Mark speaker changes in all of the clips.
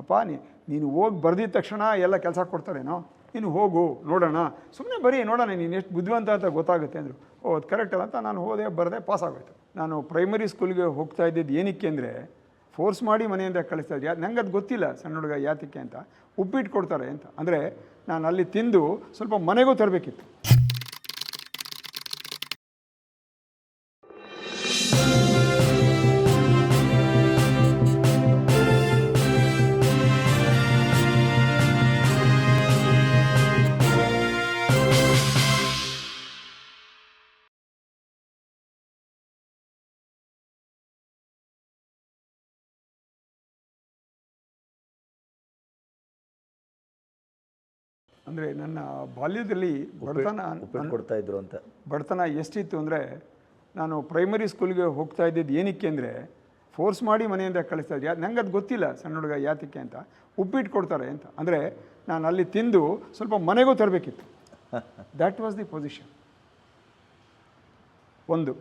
Speaker 1: ಅಪ್ಪ ನೀನು ಹೋಗಿ ಬರ್ದಿದ ತಕ್ಷಣ ಎಲ್ಲ ಕೆಲಸ ಕೊಡ್ತಾರೇನೋ? ನೀನು ಹೋಗು, ನೋಡೋಣ. ಸುಮ್ಮನೆ ಬರೀ ನೋಡೋಣ, ನೀನು ಎಷ್ಟು ಬುದ್ಧಿವಂತ ಅಂತ ಗೊತ್ತಾಗುತ್ತೆ ಅಂದರು. ಓ, ಅದು ಕರೆಕ್ಟ್ ಅಲ್ಲ ಅಂತ ನಾನು ಹೋದೆ, ಬರದೆ ಪಾಸ್ ಆಗೋಯ್ತು. ನಾನು ಪ್ರೈಮರಿ ಸ್ಕೂಲ್ಗೆ ಹೋಗ್ತಾ ಇದ್ದಿದ್ದು ಏನಕ್ಕೆ ಅಂದರೆ ಫೋರ್ಸ್ ಮಾಡಿ ಮನೆಯಿಂದ ಕಳಿಸ್ತಾ ಇದ್ದೆ ನಂಗೆ ಅದು ಗೊತ್ತಿಲ್ಲ, ಸಣ್ಣ ಹುಡುಗ ಯಾತಕ್ಕೆ ಅಂತ. ಉಪ್ಪಿಟ್ಟು ಕೊಡ್ತಾರೆ ಅಂತ. ಅಂದರೆ, ನಾನು ಅಲ್ಲಿ ತಿಂದು ಸ್ವಲ್ಪ ಮನೆಗೂ ತರಬೇಕಿತ್ತು. ಅಂದರೆ ನನ್ನ ಬಾಲ್ಯದಲ್ಲಿ ಬಡತನ
Speaker 2: ಕೊಡ್ತಾ ಇದ್ರು ಅಂತ.
Speaker 1: ಬಡತನ ಎಷ್ಟಿತ್ತು ಅಂದರೆ ನಾನು ಪ್ರೈಮರಿ ಸ್ಕೂಲ್ಗೆ ಹೋಗ್ತಾ ಇದ್ದಿದ್ದು ಏನಕ್ಕೆ ಅಂದರೆ ಫೋರ್ಸ್ ಮಾಡಿ ಮನೆಯಿಂದ ಕಳಿಸ್ತಾ ಇದ್ದೆ ನಂಗೆ ಅದು ಗೊತ್ತಿಲ್ಲ ಸಣ್ಣ ಹುಡುಗ ಯಾತಕ್ಕೆ ಅಂತ. ಉಪ್ಪಿಟ್ಟು ಕೊಡ್ತಾರೆ ಅಂತ. ಅಂದರೆ ನಾನು ಅಲ್ಲಿ ತಿಂದು ಸ್ವಲ್ಪ ಮನೆಗೂ ತರಬೇಕಿತ್ತು. ದ್ಯಾಟ್ ವಾಸ್ ದಿ ಪೊಸಿಷನ್ ಒಂದು.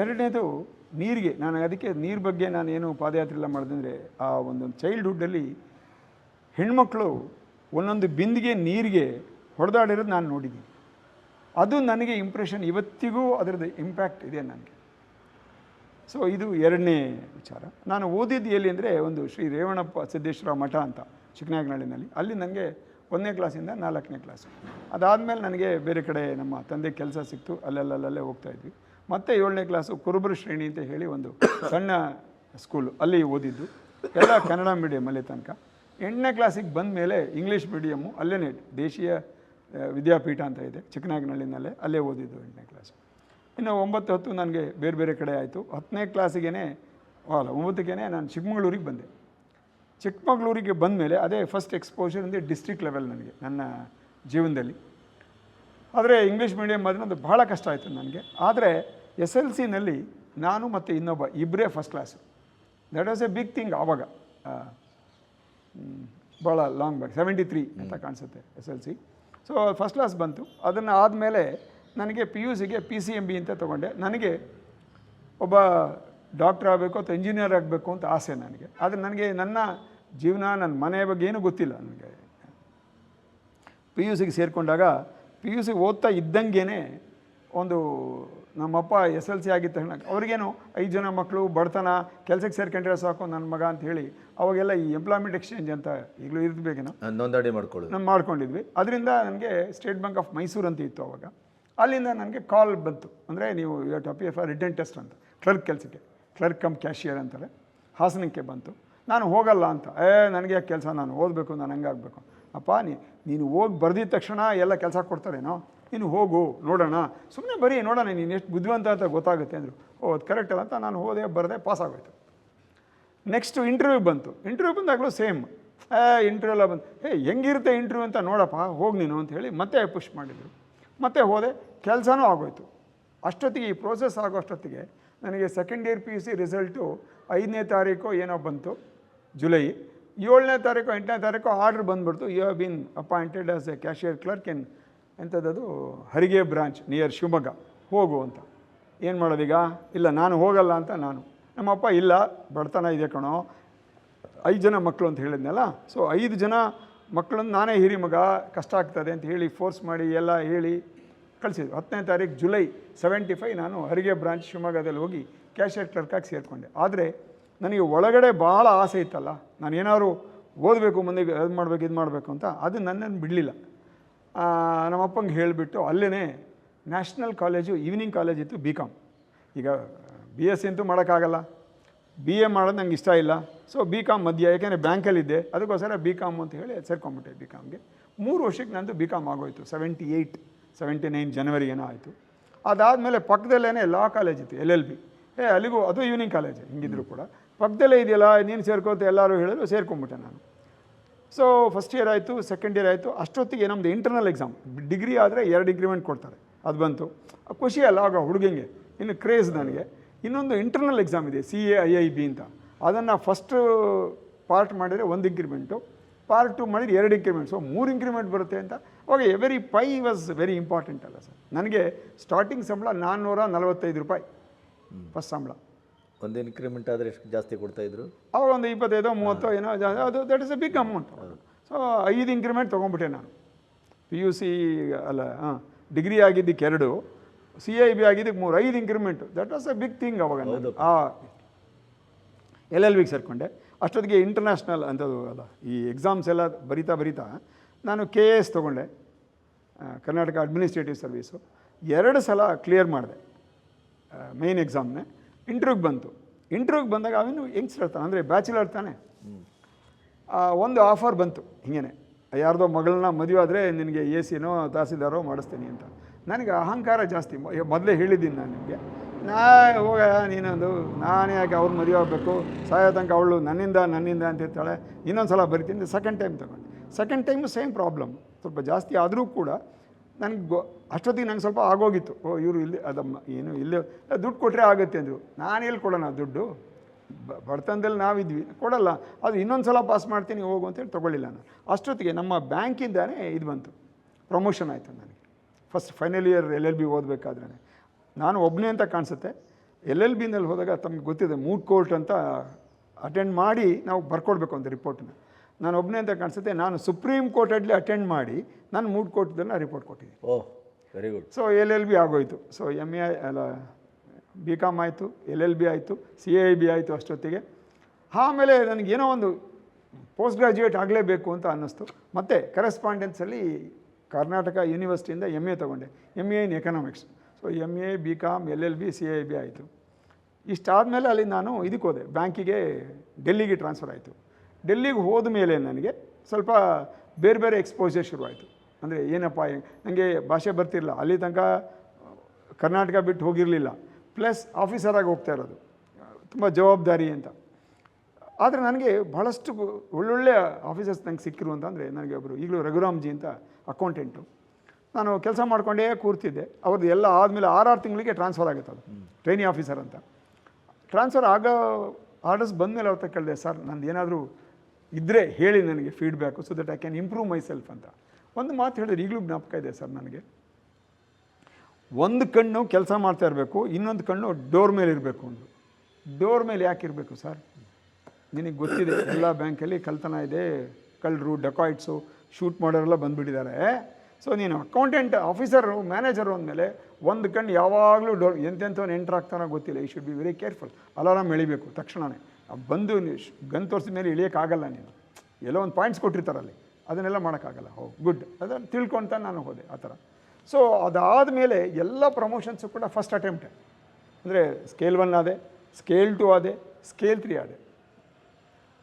Speaker 1: ಎರಡನೇದು ನೀರಿಗೆ. ನಾನು ಅದಕ್ಕೆ ನೀರು ಬಗ್ಗೆ ನಾನು ಏನು ಪಾದಯಾತ್ರೆ ಎಲ್ಲ ಅಂದರೆ ಆ ಒಂದು ಚೈಲ್ಡ್ಹುಡ್ಡಲ್ಲಿ ಹೆಣ್ಮಕ್ಳು ಒಂದೊಂದು ಬಿಂದಿಗೆ ನೀರಿಗೆ ಹೊಡೆದಾಡಿರೋದು ನಾನು ನೋಡಿದ್ದೀನಿ. ಅದು ನನಗೆ ಇಂಪ್ರೆಷನ್ ಇವತ್ತಿಗೂ ಅದರದ್ದು ಇಂಪ್ಯಾಕ್ಟ್ ಇದೆ ನನಗೆ. ಸೊ ಇದು ಎರಡನೇ ವಿಚಾರ. ನಾನು ಓದಿದ್ದು ಎಲ್ಲಿ ಅಂದರೆ ಒಂದು ಶ್ರೀ ರೇವಣಪ್ಪ ಸಿದ್ದೇಶ್ವರ ಮಠ ಅಂತ ಚಿಕ್ಕನಾಗನಹಳ್ಳಿನಲ್ಲಿ ಅಲ್ಲಿ ನನಗೆ ಒಂದನೇ ಕ್ಲಾಸಿಂದ ನಾಲ್ಕನೇ ಕ್ಲಾಸು ಅದಾದಮೇಲೆ ನನಗೆ ಬೇರೆ ಕಡೆ ನಮ್ಮ ತಂದೆ ಕೆಲಸ ಸಿಕ್ತು. ಅಲ್ಲೆಲ್ಲಲ್ಲೇ ಹೋಗ್ತಾ ಇದ್ವಿ. ಮತ್ತೆ ಏಳನೇ ಕ್ಲಾಸು ಕುರುಬರು ಶ್ರೇಣಿ ಅಂತ ಹೇಳಿ ಒಂದು ಸಣ್ಣ ಸ್ಕೂಲು ಅಲ್ಲಿ ಓದಿದ್ದು. ಎಲ್ಲ ಕನ್ನಡ ಮೀಡಿಯಮಲ್ಲಿ ತನಕ. ಎಂಟನೇ ಕ್ಲಾಸಿಗೆ ಬಂದ ಮೇಲೆ ಇಂಗ್ಲೀಷ್ ಮೀಡಿಯಮ್ಮು ಅಲ್ಲೇ ದೇಶೀಯ ವಿದ್ಯಾಪೀಠ ಅಂತ ಇದೆ ಚಿಕ್ಕನಾಯಕನಹಳ್ಳಿನಲ್ಲೇ ಅಲ್ಲೇ ಓದಿದ್ದು ಎಂಟನೇ ಕ್ಲಾಸ್. ಇನ್ನು ಒಂಬತ್ತು ಹತ್ತು ನನಗೆ ಬೇರೆ ಬೇರೆ ಕಡೆ ಆಯಿತು. ಹತ್ತನೇ ಕ್ಲಾಸಿಗೆ ಅಲ್ಲ ಒಂಬತ್ತಕ್ಕೆ ನಾನು ಚಿಕ್ಕಮಗಳೂರಿಗೆ ಬಂದೆ. ಚಿಕ್ಕಮಗಳೂರಿಗೆ ಬಂದ ಮೇಲೆ ಅದೇ ಫಸ್ಟ್ ಎಕ್ಸ್ಪೋಜರ್ ಅಂದರೆ ಡಿಸ್ಟ್ರಿಕ್ಟ್ ಲೆವೆಲ್ ನನಗೆ, ನನ್ನ ಜೀವನದಲ್ಲಿ. ಆದರೆ ಇಂಗ್ಲೀಷ್ ಮೀಡಿಯಮ್ ಮಾತ್ರ ಅದು ಭಾಳ ಕಷ್ಟ ಆಯಿತು ನನಗೆ. ಆದರೆ ಎಸ್ ಎಲ್ ಸಿನಲ್ಲಿ ನಾನು ಮತ್ತು ಇನ್ನೊಬ್ಬ ಇಬ್ಬರೇ first class that was a big thing ಆವಾಗ. ಭಾಳ ಲಾಂಗ್ ಬ್ಯಾಕ್ ಸೆವೆಂಟಿ ತ್ರೀ ಅಂತ ಕಾಣಿಸುತ್ತೆ S L C. So first class ಬಂತು. ಅದನ್ನು ಆದಮೇಲೆ ನನಗೆ ಪಿ ಯು ಸಿಗೆ ಪಿ ಸಿ ಎಂ ಬಿ ಅಂತ ತೊಗೊಂಡೆ. ನನಗೆ ಒಬ್ಬ ಡಾಕ್ಟ್ರ್ ಆಗಬೇಕು ಅಥವಾ ಇಂಜಿನಿಯರ್ ಆಗಬೇಕು ಅಂತ ಆಸೆ ನನಗೆ. ಆದರೆ ನನಗೆ ನನ್ನ ಜೀವನ ನನ್ನ ಮನೆಯ ಬಗ್ಗೆ ಏನೂ ಗೊತ್ತಿಲ್ಲ ನನಗೆ. ಪಿ ಯು ಸಿಗೆ ಸೇರಿಕೊಂಡಾಗ ಪಿ ಯು ಸಿ ಓದ್ತಾ ಇದ್ದಂಗೆ ಒಂದು ನಮ್ಮಪ್ಪ ಎಸ್ ಎಲ್ ಸಿ ಆಗಿದ್ದ ತಕ್ಷಣ ಅವ್ರಿಗೇನು ಐದು ಜನ ಮಕ್ಕಳು ಬಡತನ ಕೆಲಸಕ್ಕೆ ಸೇರ್ಕೊಂಡ್ರೆ ಸಾಕು ನನ್ನ ಮಗ ಅಂತ ಹೇಳಿ ಅವಾಗೆಲ್ಲ ಈ ಎಂಪ್ಲಾಯ್ಮೆಂಟ್ ಎಕ್ಸ್ಚೇಂಜ್ ಅಂತ ಈಗಲೂ ಇರಬೇಕು
Speaker 2: ಆ, ನೋಂದಣಿ ಮಾಡ್ಕೊಳ್ಳಿ
Speaker 1: ನಾನು ಮಾಡ್ಕೊಂಡಿದ್ವಿ. ಅದರಿಂದ ನನಗೆ ಸ್ಟೇಟ್ ಬ್ಯಾಂಕ್ ಆಫ್ ಮೈಸೂರು ಅಂತ ಇತ್ತು ಅವಾಗ. ಅಲ್ಲಿಂದ ನನಗೆ ಕಾಲ್ ಬಂತು. ಅಂದರೆ ನೀವು you to F for written test ಅಂತ. ಕ್ಲರ್ಕ್ ಕೆಲಸಕ್ಕೆ. ಕ್ಲರ್ಕ್ ಕಮ್ ಕ್ಯಾಶಿಯರ್ ಅಂತಾರೆ ಹಾಸನಕ್ಕೆ ಬಂತು. ನಾನು ಹೋಗಲ್ಲ ಅಂತ. ಏ ನನಗೆ ಯಾಕೆ ಕೆಲಸ? ನಾನು ಓದಬೇಕು ನಾನು ಹಂಗಾಗಬೇಕು. ಅಪ್ಪ ನೀ ನೀನು ಹೋಗಿ ಬರ್ದಿದ ತಕ್ಷಣ ಎಲ್ಲ ಕೆಲಸ ಕೊಡ್ತಾರೇನೋ? ನೀನು ಹೋಗು, ನೋಡೋಣ. ಸುಮ್ಮನೆ ಬರೀ, ನೋಡೋಣ, ನೀನು ಎಷ್ಟು ಬುದ್ಧಿವಂತ ಅಂತ ಗೊತ್ತಾಗುತ್ತೆ ಅಂದರು. ಓ, ಅದು ಕರೆಕ್ಟ್ ಅಲ್ಲ ಅಂತ ನಾನು ಹೋದೆ, ಬರದೆ ಪಾಸ್ ಆಗೋಯ್ತು. ನೆಕ್ಸ್ಟು ಇಂಟರ್ವ್ಯೂ ಬಂತು. ಇಂಟರ್ವ್ಯೂ ಬಂದಾಗಲೂ ಸೇಮ್ ಇಂಟರ್ವ್ಯೂ ಎಲ್ಲ ಬಂತು. ಹೇ, ಹೆಂಗಿರುತ್ತೆ ಇಂಟರ್ವ್ಯೂ ಅಂತ ನೋಡಪ್ಪ, ಹೋಗಿ ನೀನು ಅಂತ ಹೇಳಿ ಮತ್ತೆ ಪುಷ್ ಮಾಡಿದರು. ಮತ್ತೆ ಹೋದೆ, ಕೆಲಸನೂ ಆಗೋಯ್ತು. ಅಷ್ಟೊತ್ತಿಗೆ ಈ ಪ್ರೋಸೆಸ್ ಆಗೋ ಅಷ್ಟೊತ್ತಿಗೆ ನನಗೆ second year P U C result ಐದನೇ ತಾರೀಕು ಏನೋ ಬಂತು ಜುಲೈ ಏಳನೇ ತಾರೀಕು, ಎಂಟನೇ ತಾರೀಕು ಆರ್ಡ್ರ್ ಬಂದ್ಬಿಡ್ತು. You have been appointed as a cashier clerk in ಎಂಥದ್ದು ಹರಿಗೆ ಬ್ರಾಂಚ್ ನಿಯರ್ ಶಿವಮೊಗ್ಗ. ಹೋಗು ಅಂತ. ಏನು ಮಾಡೋದೀಗ? ಇಲ್ಲ, ನಾನು ಹೋಗಲ್ಲ ಅಂತ ನಾನು. ನಮ್ಮಪ್ಪ, ಇಲ್ಲ, ಬಡತನ ಇದೆ ಕಣೋ. ಐದು ಜನ ಮಕ್ಕಳು ಅಂತ ಹೇಳಿದ್ನಲ್ಲ? ಸೊ ಐದು ಜನ ಮಕ್ಕಳನ್ನು ನಾನೇ ಹಿರಿ ಮಗ, ಕಷ್ಟ ಆಗ್ತದೆ ಅಂತ ಹೇಳಿ ಫೋರ್ಸ್ ಮಾಡಿ ಎಲ್ಲ ಹೇಳಿ ಕಳಿಸಿದ್ರು. ಹತ್ತನೇ ತಾರೀಕು ಜುಲೈ ಸೆವೆಂಟಿ ಫೈವ್ ನಾನು ಹರಿಗೆ ಬ್ರಾಂಚ್ ಶಿವಮೊಗ್ಗದಲ್ಲಿ ಹೋಗಿ ಕ್ಯಾಶಿಯರ್ ಕ್ಲರ್ಕಾಗಿ ಸೇರಿಕೊಂಡೆ. ಆದರೆ ನನಗೆ ಒಳಗಡೆ ಭಾಳ ಆಸೆ ಇತ್ತಲ್ಲ? ನಾನು ಏನಾದ್ರು ಓದಬೇಕು, ಮುಂದೆ ಅದು ಮಾಡಬೇಕು, ಇದು ಮಾಡಬೇಕು ಅಂತ. ಅದು ನನ್ನನ್ನು ಬಿಡಲಿಲ್ಲ. ನಮ್ಮಪ್ಪಂಗೆ ಹೇಳಿಬಿಟ್ಟು ಅಲ್ಲೇ ನ್ಯಾಷನಲ್ ಕಾಲೇಜು, ಈವ್ನಿಂಗ್ ಕಾಲೇಜ್ ಇತ್ತು ಬಿ ಕಾಮ್ ಈಗ ಬಿ ಎಸ್ ಸಿ ಅಂತೂ ಮಾಡೋಕ್ಕಾಗಲ್ಲ. ಬಿ ಎ ಮಾಡೋದು ನಂಗೆ ಇಷ್ಟ ಇಲ್ಲ. ಸೊ ಬಿ ಕಾಮ್ ಮಧ್ಯ, ಯಾಕೆಂದರೆ ಬ್ಯಾಂಕಲ್ಲಿದ್ದೆ. ಅದಕ್ಕೋಸ್ಕರ ಬಿ ಕಾಮ್ ಅಂತ ಹೇಳಿ ಸೇರ್ಕೊಂಬಿಟ್ಟೆ ಬಿ ಕಾಮ್ಗೆ ಮೂರು ವರ್ಷಕ್ಕೆ ನಂದು ಬಿ ಕಾಮ್ ಆಗೋಯ್ತು. ಸೆವೆಂಟಿ ಏಯ್ಟ್ ಸೆವೆಂಟಿ ನೈನ್ ಜನವರಿ ಏನೋ ಆಯಿತು. ಅದಾದಮೇಲೆ ಪಕ್ಕದಲ್ಲೇ ಲಾ ಕಾಲೇಜ್ ಇತ್ತು ಎಲ್ ಎಲ್ ಬಿ ಏ, ಅಲ್ಲಿಗೂ ಅದು ಈವ್ನಿಂಗ್ ಕಾಲೇಜ್, ಹಿಂಗಿದ್ರು ಕೂಡ. ಪಕ್ಕದಲ್ಲೇ ಇದೆಯಲ್ಲ, ನೀನು ಸೇರ್ಕೋತ ಎಲ್ಲರೂ ಹೇಳಿದ್ರು, ಸೇರ್ಕೊಂಬಿಟ್ಟೆ ನಾನು. ಸೊ ಫಸ್ಟ್ ಇಯರ್ ಆಯಿತು ಸೆಕೆಂಡ್ ಇಯರ್ ಆಯಿತು ಅಷ್ಟೊತ್ತಿಗೆ ನಮ್ಮದು ಇಂಟರ್ನಲ್ ಎಕ್ಸಾಮ್ ಡಿಗ್ರಿ ಆದರೆ ಎರಡು ಡಿಗ್ರಿಮೆಂಟ್ ಕೊಡ್ತಾರೆ. ಅದು ಬಂತು. ಖುಷಿ ಅಲ್ಲ ಆಗ ಹುಡುಗಂಗೆ. ಇನ್ನು ಕ್ರೇಜ್ ನನಗೆ. ಇನ್ನೊಂದು ಇಂಟರ್ನಲ್ ಎಕ್ಸಾಮ್ ಇದೆ C A I I B ಅಂತ. ಅದನ್ನು ಫಸ್ಟು ಪಾರ್ಟ್ ಮಾಡಿದರೆ ಒಂದು ಇಂಕ್ರಿಮೆಂಟು ಪಾರ್ಟ್ ಟು ಮಾಡಿದರೆ ಎರಡು ಇಂಕ್ರಿಮೆಂಟ್ ಸೊ ಮೂರು ಇಂಕ್ರಿಮೆಂಟ್ ಬರುತ್ತೆ ಅಂತ. Okay every pie was very important ಅಲ್ಲ ಸರ್. ನನಗೆ ಸ್ಟಾರ್ಟಿಂಗ್ ಸಂಬಳ ನಾನ್ನೂರ ನಲವತ್ತೈದು ರೂಪಾಯಿ. ಫಸ್ಟ್ ಸಂಬಳ.
Speaker 2: ಒಂದು ಇನ್ಕ್ರಿಮೆಂಟ್ ಆದರೆ ಎಷ್ಟು ಜಾಸ್ತಿ ಕೊಡ್ತಾ ಇದ್ರು?
Speaker 1: ಅವಾಗ ಒಂದು ಇಪ್ಪತ್ತೈದೋ ಮೂವತ್ತೋ ಏನೋ ಜಾ- ಅದು that is a big amount so ಐದು ಇನ್ಕ್ರಿಮೆಂಟ್ ತೊಗೊಂಡ್ಬಿಟ್ಟೆ ನಾನು. ಪಿ ಯು ಸಿ ಅಲ್ಲ ಹಾಂ ಡಿಗ್ರಿ ಆಗಿದ್ದಕ್ಕೆ ಎರಡು ಸಿ ಐ ಬಿ ಆಗಿದ್ದಕ್ಕೆ ಮೂರು ಐದು increment that was a big thing ಅವಾಗ ನಾನು. ಆ ಎಲ್ ಎಲ್ ವಿಗೆ ಸೇರಿಕೊಂಡೆ. ಅಷ್ಟೊತ್ತಿಗೆ ಇಂಟರ್ನ್ಯಾಷನಲ್ ಅಂಥದ್ದು ಅಲ್ಲ ಈ ಎಕ್ಸಾಮ್ಸ್ ಎಲ್ಲ ಬರಿತಾ ಬರಿತಾ ನಾನು ಕೆ ಎ ಎಸ್ ತೊಗೊಂಡೆ ಆ, ಕರ್ನಾಟಕ ಅಡ್ಮಿನಿಸ್ಟ್ರೇಟಿವ್ ಸರ್ವೀಸು ಎರಡು ಸಲ ಕ್ಲಿಯರ್ ಮಾಡಿದೆ ಮೇನ್ ಎಕ್ಸಾಮ್ನೇ ಇಂಟ್ರ್ಯೂಗೆ ಬಂತು. ಇಂಟ್ರ್ಯೂಗೆ ಬಂದಾಗ ಅವನು ಯಂಗ್ಸ್ಟರ್ ಇರ್ತಾನೆ ಅಂದರೆ ಬ್ಯಾಚುಲರ್ ತಾನೆ ಒಂದು ಆಫರ್ ಬಂತು ಹಿಂಗೇನೆ. ಯಾರ್ದೋ ಮಗಳನ್ನ ಮದುವೆ ಆದರೆ ನಿನಗೆ ಎ ಸಿನೋ ತಹಸೀಲ್ದಾರೋ ಮಾಡಿಸ್ತೀನಿ ಅಂತ. ನನಗೆ ಅಹಂಕಾರ ಜಾಸ್ತಿ. ಮೊದಲೇ ಹೇಳಿದ್ದೀನಿ ನಾನು ನಿಮಗೆ. ನಾ ಹೋಗ, ನೀನೊಂದು, ನಾನೇ ಯಾಕೆ ಅವ್ರು ಮದುವೆ ಆಗಬೇಕು? ಸಾಯೋ ತನಕ ಅವಳು ನನ್ನಿಂದ ನನ್ನಿಂದ ಅಂತ ಇರ್ತಾಳೆ ಇನ್ನೊಂದು ಸಲ ಬರಿತೀನಿ ಸೆಕೆಂಡ್ ಟೈಮ್ ತಗೊಂಡು. ಸೆಕೆಂಡ್ ಟೈಮು ಸೇಮ್ ಪ್ರಾಬ್ಲಮ್ ಸ್ವಲ್ಪ ಜಾಸ್ತಿ ಆದರೂ ಕೂಡ ನನಗೆ ಗೊ, ಅಷ್ಟೊತ್ತಿಗೆ ನಂಗೆ ಸ್ವಲ್ಪ ಆಗೋಗಿತ್ತು. ಓ, ಇವರು ಇಲ್ಲಿ, ಅದಮ್ಮ, ಏನು ಇಲ್ಲೇ, ದುಡ್ಡು ಕೊಟ್ಟರೆ ಆಗುತ್ತೆ ಅಂದರು. ನಾನು ಎಲ್ಲಿ ಕೊಡೋಣ ದುಡ್ಡು? ಬ- ಬಡತನದಲ್ಲಿ ನಾವಿದ್ವಿ. ಕೊಡಲ್ಲ. ಅದು ಇನ್ನೊಂದು ಸಲ ಪಾಸ್ ಮಾಡ್ತೀನಿ, ಹೋಗು ಅಂತೇಳಿ ತೊಗೊಳ್ಳಿಲ್ಲ ನಾನು. ಅಷ್ಟೊತ್ತಿಗೆ ನಮ್ಮ ಬ್ಯಾಂಕಿಂದಾನೇ ಇದು ಬಂತು. ಪ್ರಮೋಷನ್ ಆಯಿತು ನನಗೆ. First final year L L B ಓದಬೇಕಾದ್ರೆ ನಾನು ಒಬ್ಬನೇ ಅಂತ ಕಾಣಿಸುತ್ತೆ. ಎಲ್ ಎಲ್ ಬಿನಲ್ಲಿ ಹೋದಾಗ ತಮಗೆ ಗೊತ್ತಿದೆ, ಮೂಡ್ ಕೋರ್ಟ್ ಅಂತ ಅಟೆಂಡ್ ಮಾಡಿ ನಾವು ಬರ್ಕೊಡ್ಬೇಕು ಅಂತ ರಿಪೋರ್ಟ್ನ. ನಾನು ಒಬ್ಬನೇ ಅಂತ ಕಾಣಿಸುತ್ತೆ. ನಾನು ಸುಪ್ರೀಂ ಕೋರ್ಟಲ್ಲಿ ಅಟೆಂಡ್ ಮಾಡಿ ನಾನು ಮೂಡ್ ಕೋರ್ಟ್ದನ್ನು ರಿಪೋರ್ಟ್ ಕೊಟ್ಟಿದ್ದೆ
Speaker 2: ಓಹ್ very good
Speaker 1: so L L B ಆಗೋಯ್ತು. ಸೊ ಎಂ ಎ ಅಲ್ಲ ಬಿ ಕಾಮ್ ಆಯಿತು ಎಲ್ ಎಲ್ ಬಿ ಆಯಿತು ಸಿ ಐ ಬಿ ಆಯಿತು ಅಷ್ಟೊತ್ತಿಗೆ. ಆಮೇಲೆ ನನಗೇನೋ ಒಂದು ಪೋಸ್ಟ್ ಗ್ರ್ಯಾಜುಯೇಟ್ ಆಗಲೇಬೇಕು ಅಂತ ಅನ್ನಿಸ್ತು. ಮತ್ತು ಕರೆಸ್ಪಾಂಡೆನ್ಸಲ್ಲಿ ಕರ್ನಾಟಕ ಯೂನಿವರ್ಸಿಟಿಯಿಂದ ಎಂ ಎ ತೊಗೊಂಡೆ. M A in economics so M A B com L L B C A B ಆಯಿತು. ಇಷ್ಟಾದಮೇಲೆ ಅಲ್ಲಿ ನಾನು ಇದಕ್ಕೆ ಹೋದೆ ಬ್ಯಾಂಕಿಗೆ ಡೆಲ್ಲಿಗೆ ಟ್ರಾನ್ಸ್ಫರ್ ಆಯಿತು. ಡೆಲ್ಲಿಗೆ ಹೋದ ಮೇಲೆ ನನಗೆ ಸ್ವಲ್ಪ ಬೇರೆ ಬೇರೆ ಎಕ್ಸ್ಪೋಜರ್ ಶುರುವಾಯಿತು. ಅಂದರೆ ಏನಪ್ಪ ನನಗೆ ಭಾಷೆ ಬರ್ತಿರಲಿಲ್ಲ. ಅಲ್ಲಿ ತನಕ ಕರ್ನಾಟಕ ಬಿಟ್ಟು ಹೋಗಿರಲಿಲ್ಲ. ಪ್ಲಸ್ ಆಫೀಸರಾಗಿ ಹೋಗ್ತಾ ಇರೋದು. ತುಂಬ ಜವಾಬ್ದಾರಿ ಅಂತ. ಆದರೆ ನನಗೆ ಭಾಳಷ್ಟು ಒಳ್ಳೊಳ್ಳೆ ಆಫೀಸರ್ಸ್ ನಂಗೆ ಸಿಕ್ಕಿರು ಅಂತಂದರೆ ನನಗೆ ಒಬ್ಬರು ಈಗಲೂ ರಘುರಾಮ್ಜಿ ಅಂತ ಅಕೌಂಟೆಂಟು ನಾನು ಕೆಲಸ ಮಾಡಿಕೊಂಡೇ ಕೂರ್ತಿದ್ದೆ. ಅವ್ರದ್ದು ಎಲ್ಲ ಆದಮೇಲೆ ಆರಾರು ತಿಂಗಳಿಗೆ ಟ್ರಾನ್ಸ್ಫರ್ ಆಗುತ್ತೆ ಅದು. ಟ್ರೈನಿ ಆಫೀಸರ್ ಅಂತ. ಟ್ರಾನ್ಸ್ಫರ್ ಆಗೋ ಆರ್ಡರ್ಸ್ ಬಂದಮೇಲೆ ಅವ್ರ ಕೇಳಿದೆ ಸರ್ ನಂದು ಏನಾದರೂ ಇದ್ದರೆ ಹೇಳಿ ನನಗೆ feedback so that I can improve myself ಅಂತ. ಒಂದು ಮಾತು ಹೇಳಿದ್ರೆ ಈಗಲೂ ಜ್ಞಾಪಕ ಇದೆ ಸರ್ ನನಗೆ. ಒಂದು ಕಣ್ಣು ಕೆಲಸ ಮಾಡ್ತಾ ಇರಬೇಕು, ಇನ್ನೊಂದು ಕಣ್ಣು ಡೋರ್ ಮೇಲೆ ಇರಬೇಕು ಒಂದು. ಡೋರ್ ಮೇಲೆ ಯಾಕೆ ಇರಬೇಕು ಸರ್? ನಿನಗೆ ಗೊತ್ತಿದೆ, ಎಲ್ಲ ಬ್ಯಾಂಕಲ್ಲಿ ಕಳ್ತನ ಇದೆ, ಕಳ್ಳರು, ಡೆಕಾಯ್ಟ್ಸು ಶೂಟ್ ಮಾಡೋರೆಲ್ಲ ಬಂದುಬಿಟ್ಟಿದ್ದಾರೆ. ಸೊ ನೀನು ಅಕೌಂಟೆಂಟ್ ಆಫೀಸರು ಮ್ಯಾನೇಜರು ಅಂದಮೇಲೆ ಒಂದು ಕಣ್ಣು ಯಾವಾಗಲೂ ಡೋರ್ ಎಂತೆಂಥವ್ನು ಎಂಟ್ರ್ ಆಗ್ತಾನೋ ಗೊತ್ತಿಲ್ಲ. You should be very careful alarm ಎಳಿಬೇಕು ತಕ್ಷಣವೇ ಬಂದು ಗನ್ ತೋರಿಸಿದ ಮೇಲೆ ಇಳಿಯೋಕ್ಕಾಗಲ್ಲ ನೀನು. ಎಲ್ಲೋ ಒಂದು ಪಾಯಿಂಟ್ಸ್ ಕೊಟ್ಟಿರ್ತಾರಲ್ಲಿ. ಅದನ್ನೆಲ್ಲ ಮಾಡೋಕ್ಕಾಗಲ್ಲ. ಹೋ ಗುಡ್ ಅದನ್ನು ತಿಳ್ಕೊತ ನಾನು ಹೋದೆ ಆ ಥರ. ಸೊ ಅದಾದ ಮೇಲೆ ಎಲ್ಲ ಪ್ರಮೋಷನ್ಸು ಕೂಡ ಫಸ್ಟ್ ಅಟೆಂಪ್ಟೆ ಅಂದರೆ ಸ್ಕೇಲ್ ಒನ್ ಆದೆ ಸ್ಕೇಲ್ ಟು ಆದೆ ಸ್ಕೇಲ್ ತ್ರೀ ಆದೆ.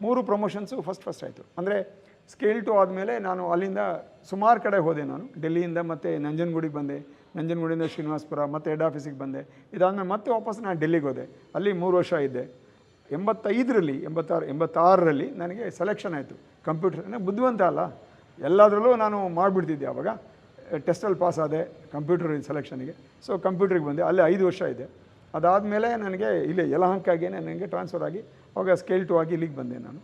Speaker 1: ಮೂರು ಪ್ರಮೋಷನ್ಸು ಫಸ್ಟ್ ಫಸ್ಟ್ ಆಯಿತು. ಅಂದರೆ ಸ್ಕೇಲ್ ಟು ಆದಮೇಲೆ ನಾನು ಅಲ್ಲಿಂದ ಸುಮಾರು ಕಡೆ ಹೋದೆ ನಾನು. ಡೆಲ್ಲಿಯಿಂದ ಮತ್ತೆ ನಂಜನಗೂಡಿಗೆ ಬಂದೆ. ನಂಜನಗೂಡಿಂದ ಶ್ರೀನಿವಾಸಪುರ, ಮತ್ತು ಹೆಡ್ ಆಫೀಸಿಗೆ ಬಂದೆ. ಇದಾದಮೇಲೆ ಮತ್ತೆ ವಾಪಸ್ ನಾನು ಡೆಲ್ಲಿಗೆ ಹೋದೆ. ಅಲ್ಲಿ ಮೂರು ವರ್ಷ ಇದ್ದೆ. ಎಂಬತ್ತೈದರಲ್ಲಿ, ಎಂಬತ್ತಾರು, ಎಂಬತ್ತಾರರಲ್ಲಿ ನನಗೆ ಸೆಲೆಕ್ಷನ್ ಆಯಿತು. ಕಂಪ್ಯೂಟರ್ ಅಂದರೆ ಬುದ್ಧಿವಂತ ಅಲ್ಲ. ಎಲ್ಲದರಲ್ಲೂ ನಾನು ಮಾಡಿಬಿಡ್ತಿದ್ದೆ ಆವಾಗ ಟೆಸ್ಟಲ್ಲಿ ಪಾಸ್ ಆದೆ ಕಂಪ್ಯೂಟರ್ ಸೆಲೆಕ್ಷನ್ಗೆ ಸೊ ಕಂಪ್ಯೂಟ್ರಿಗೆ ಬಂದೆ. ಅಲ್ಲೇ ಐದು ವರ್ಷ ಇದೆ. ಅದಾದಮೇಲೆ ನನಗೆ ಇಲ್ಲಿ ಆಗಿಯೇ ನನಗೆ ಟ್ರಾನ್ಸ್ಫರ್ ಆಗಿ ಅವಾಗ ಸ್ಕೇಲ್ ಟು ಆಗಿ ಇಲ್ಲಿಗೆ ಬಂದೆ ನಾನು.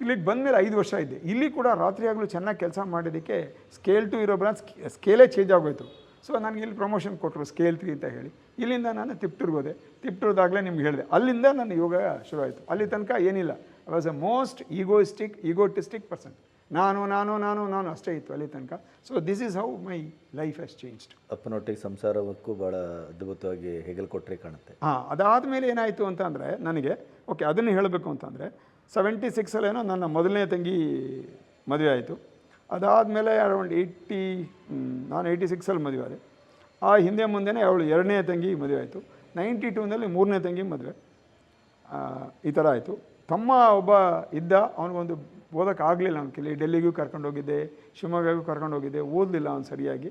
Speaker 1: ಇಲ್ಲಿಗೆ ಬಂದ ಮೇಲೆ ಐದು ವರ್ಷ ಇದ್ದೆ ಇಲ್ಲಿ ಕೂಡ ರಾತ್ರಿಯಾಗಲೂ ಚೆನ್ನಾಗಿ ಕೆಲಸ ಮಾಡಿದ್ದಕ್ಕೆ ಸ್ಕೇಲ್ ಟು ಇರೋ ಬ್ರಾಂಚ್ ಸ್ಕೇಲೇ ಚೇಂಜ್ ಆಗೋಯ್ತು. ಸೊ ನನಗೆ ಇಲ್ಲಿ ಪ್ರಮೋಷನ್ ಕೊಟ್ಟರು ಸ್ಕೇಲ್ ತ್ರೀ ಅಂತ ಹೇಳಿ. ಇಲ್ಲಿಂದ ನಾನು ತಿಪ್ಟೂರ್ಗೆ ಹೋದೆ ತಿಪ್ಟೂರ್ದಾಗಲೇ ನಿಮ್ಗೆ ಹೇಳಿದೆ. ಅಲ್ಲಿಂದ ನನ್ನ ಯೋಗ ಶುರುವಾಯಿತು. ಅಲ್ಲಿ ತನಕ ಏನಿಲ್ಲ. I was a most egoistic egotistic person ನಾನು ನಾನು ನಾನು ನಾನು ಅಷ್ಟೇ ಇತ್ತು ಅಲ್ಲಿ ತನಕ. So this is how my life has changed
Speaker 2: ಅಪ್ಪನೊಟ್ಟಿಗೆ ಸಂಸಾರಕ್ಕೂ ಭಾಳ ಅದ್ಭುತವಾಗಿ ಹೆಗಲ್ ಕೊಟ್ಟರೆ ಕಾಣುತ್ತೆ.
Speaker 1: ಹಾಂ ಅದಾದಮೇಲೆ ಏನಾಯಿತು ಅಂತ ಅಂದರೆ ನನಗೆ ಓಕೆ ಅದನ್ನು ಹೇಳಬೇಕು ಅಂತಂದರೆ ಸೆವೆಂಟಿ ಸಿಕ್ಸಲ್ಲೇನೋ ನನ್ನ ಮೊದಲನೇ ತಂಗಿ ಮದುವೆ ಆಯಿತು. ಅದಾದಮೇಲೆ ಅರೌಂಡ್ ಏಯ್ಟಿ ನಾನು ಏಯ್ಟಿ ಸಿಕ್ಸಲ್ಲಿ ಮದುವೆ ಆದೆ. ಆ ಹಿಂದೆ ಮುಂದೆನೇ ಅವಳು ಎರಡನೇ ತಂಗಿ ಮದುವೆ ಆಯಿತು. ನೈಂಟಿ ಟೂನಲ್ಲಿ ಮೂರನೇ ತಂಗಿ ಮದುವೆ ಈ ಥರ ಆಯಿತು. ತಮ್ಮ ಒಬ್ಬ ಇದ್ದ, ಅವನಿಗೊಂದು ಓದೋಕ್ಕಾಗಲಿಲ್ಲ ಅವ್ನ ಕಿಲಿ. ಡೆಲ್ಲಿಗೂ ಕರ್ಕೊಂಡು ಹೋಗಿದ್ದೆ, ಶಿವಮೊಗ್ಗಗೂ ಕರ್ಕೊಂಡು ಹೋಗಿದ್ದೆ, ಓದಲಿಲ್ಲ ಅವ್ನು ಸರಿಯಾಗಿ.